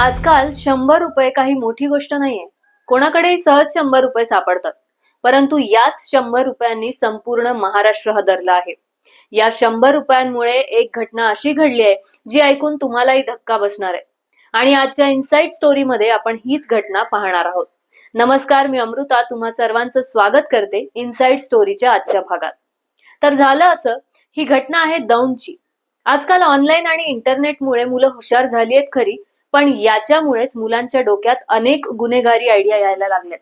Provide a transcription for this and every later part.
आजकाल शंभर रुपये काही मोठी गोष्ट नाहीये. कोणाकडेही सहज शंभर रुपये सापडतात. परंतु याच शंभर रुपयांनी संपूर्ण महाराष्ट्र हदरला आहे. या शंभर रुपयांमुळे एक घटना अशी घडली आहे जी ऐकून तुम्हालाही धक्का बसणार आहे. आणि आजच्या इनसाइट स्टोरीमध्ये आपण हीच घटना पाहणार आहोत. नमस्कार मी अमृता. तुम्हा सर्वांचं स्वागत करते इनसाइट स्टोरीच्या आजच्या भागात. तर झालं असं ही घटना आहे दौंडची. आजकाल ऑनलाईन आणि इंटरनेटमुळे मुलं हुशार झाली आहेत खरी पण याच्यामुळेच मुलांच्या डोक्यात अनेक गुन्हेगारी आयडिया यायला लागल्यात.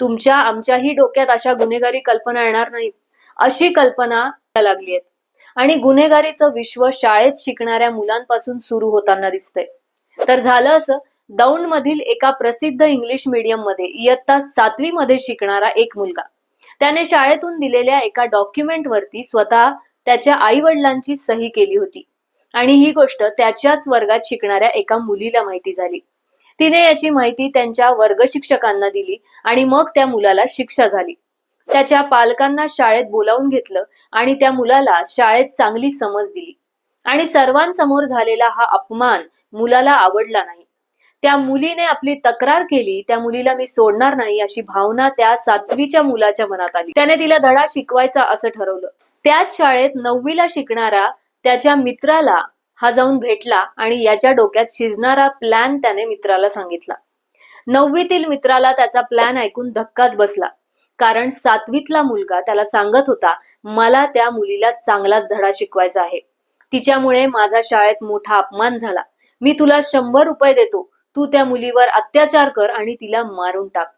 तुमच्या आमच्याही डोक्यात अशा गुन्हेगारी कल्पना येणार नाहीत अशी कल्पना लागली आहेत आणि गुन्हेगारीचं विश्व शाळेत शिकणाऱ्या मुलांपासून सुरू होताना दिसतंय. तर झालं असं दौंड मधील एका प्रसिद्ध इंग्लिश मीडियममध्ये इयत्ता सातवी मध्ये शिकणारा एक मुलगा. त्याने शाळेतून दिलेल्या एका डॉक्युमेंट वरती स्वतः त्याच्या आई वडिलांची सही केली होती. आणि ही गोष्ट त्याच्याच वर्गात शिकणाऱ्या एका मुलीला माहिती झाली. तिने याची माहिती त्यांच्या वर्ग शिक्षकांना दिली आणि मग त्या मुलाला शिक्षा झाली. त्याच्या पालकांना शाळेत बोलावून घेतलं आणि त्या मुलाला शाळेत चांगली समज दिली. आणि सर्वांसमोर झालेला हा अपमान मुलाला आवडला नाही. त्या मुलीने आपली तक्रार केली त्या मुलीला मी सोडणार नाही अशी भावना त्या सातवीच्या मुलाच्या मनात आली. त्याने तिला धडा शिकवायचा असं ठरवलं. त्याच शाळेत नववीला शिकणारा त्याच्या मित्राला हा जाऊन भेटला आणि याच्या डोक्यात शिजणारा प्लॅन त्याने मित्राला सांगितला. नववीतील मित्राला त्याचा प्लॅन ऐकून धक्काच बसला. कारण सातवीतला मुलगा त्याला सांगत होता मला त्या मुलीला चांगलाच धडा शिकवायचा आहे. तिच्यामुळे माझा शाळेत मोठा अपमान झाला. मी तुला शंभर रुपये देतो. तू त्या मुलीवर अत्याचार कर आणि तिला मारून टाक.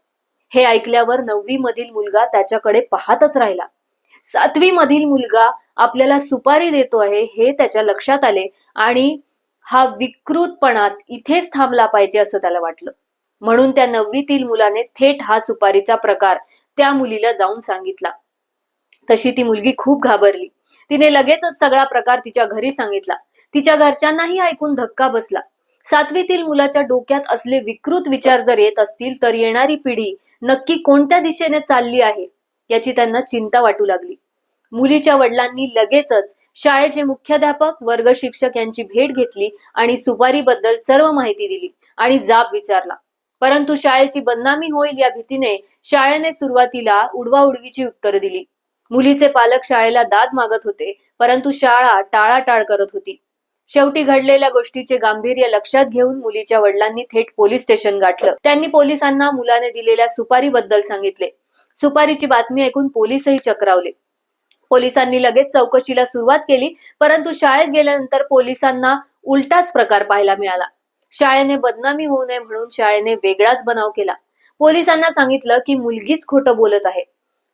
हे ऐकल्यावर नववी मधील मुलगा त्याच्याकडे पाहतच राहिला. सातवी मधील मुलगा आपल्याला सुपारी देतो आहे हे त्याच्या लक्षात आले आणि हा विकृतपणात इथेच थांबला पाहिजे असं त्याला वाटलं. म्हणून त्या नववीतील मुलाने थेट हा सुपारीचा प्रकार त्या मुलीला जाऊन सांगितला. तशी ती मुलगी खूप घाबरली. तिने लगेचच सगळा प्रकार तिच्या घरी सांगितला. तिच्या घरच्यांनाही ऐकून धक्का बसला. सातवीतील मुलाच्या डोक्यात असले विकृत विचार जर येत असतील तर येणारी पिढी नक्की कोणत्या दिशेने चालली आहे याची त्यांना चिंता वाटू लागली. मुलीच्या वडिलांनी लगेचच शाळेचे मुख्याध्यापक वर्ग शिक्षक यांची भेट घेतली आणि सुपारीबद्दल सर्व माहिती दिली आणि जाब विचारला. परंतु शाळेची बदनामी होईल या भीतीने शाळेने सुरुवातीला उडवाउडवीची उत्तर दिली. मुलीचे पालक शाळेला दाद मागत होते परंतु शाळा टाळाटाळ करत होती. शेवटी घडलेल्या गोष्टीचे गांभीर्य लक्षात घेऊन मुलीच्या वडिलांनी थेट पोलीस स्टेशन गाठलं. त्यांनी पोलिसांना मुलाने दिलेल्या सुपारीबद्दल सांगितले. सुपारीची बातमी ऐकून पोलीसही चक्रावले. पोलिसांनी लगेच चौकशीला सुरुवात केली परंतु शाळेत गेल्यानंतर पोलिसांना उलटाच प्रकार पाहायला मिळाला. शाळेने बदनामी होऊ नये म्हणून शाळेने वेगळाच बनाव केला. पोलिसांना सांगितलं की मुलगीच खोटं बोलत आहे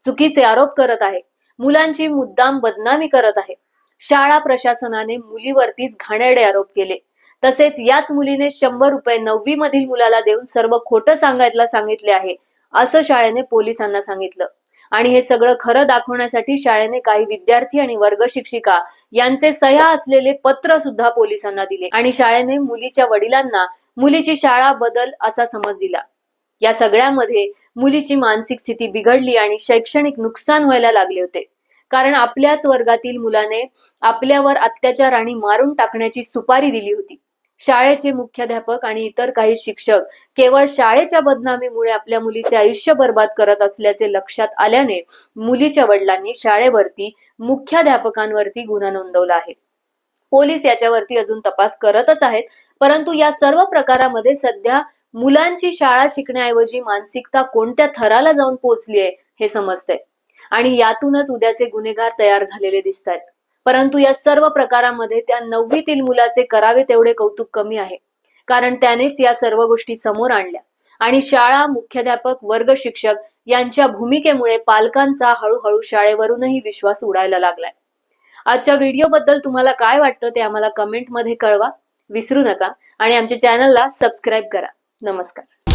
चुकीचे आरोप करत आहे मुलांची मुद्दाम बदनामी करत आहे. शाळा प्रशासनाने मुलीवरतीच घाणेरडे आरोप केले. तसेच याच मुलीने शंभर रुपये नववी मधील मुलाला देऊन सर्व खोटं सांगायला सांगितले आहे असं शाळेने पोलिसांना सांगितलं. आणि हे सगळं खरं दाखवण्यासाठी शाळेने काही विद्यार्थी आणि वर्ग शिक्षिका यांचे सह्या असलेले पत्र सुद्धा पोलिसांना दिले आणि शाळेने मुलीच्या वडिलांना मुलीची शाळा बदल असा समज दिला. या सगळ्यामध्ये मुलीची मानसिक स्थिती बिघडली आणि शैक्षणिक नुकसान व्हायला लागले होते. कारण आपल्याच वर्गातील मुलाने आपल्यावर अत्याचार आणि मारून टाकण्याची सुपारी दिली होती. शाळेचे मुख्याध्यापक आणि इतर काही शिक्षक केवळ शाळेच्या बदनामीमुळे आपल्या मुलीचे आयुष्य बर्बाद करत असल्याचे लक्षात आल्याने मुलीच्या वडिलांनी शाळेवरती मुख्याध्यापकांवरती गुन्हा नोंदवला आहे. पोलीस याच्यावरती अजून तपास करतच आहेत परंतु या सर्व प्रकारामध्ये सध्या मुलांची शाळा शिकण्याऐवजी मानसिकता कोणत्या थराला जाऊन पोहोचली आहे हे समजतंय. आणि यातूनच उद्याचे गुन्हेगार तयार झालेले दिसत आहेत परंतु या सर्व प्रकारामध्ये त्या नववीतील मुलाचे करावे तेवढे कौतुक कमी आहे. कारण त्यानेच या सर्व गोष्टी समोर आणल्या. आणि शाळा मुख्याध्यापक वर्ग शिक्षक यांच्या भूमिकेमुळे पालकांचा हळूहळू शाळेवरूनही विश्वास उडायला लागलाय. आजच्या व्हिडिओ बद्दल तुम्हाला काय वाटतं ते आम्हाला कमेंटमध्ये कळवा. विसरू नका. आणि आमच्या चॅनलला सबस्क्राईब करा. नमस्कार.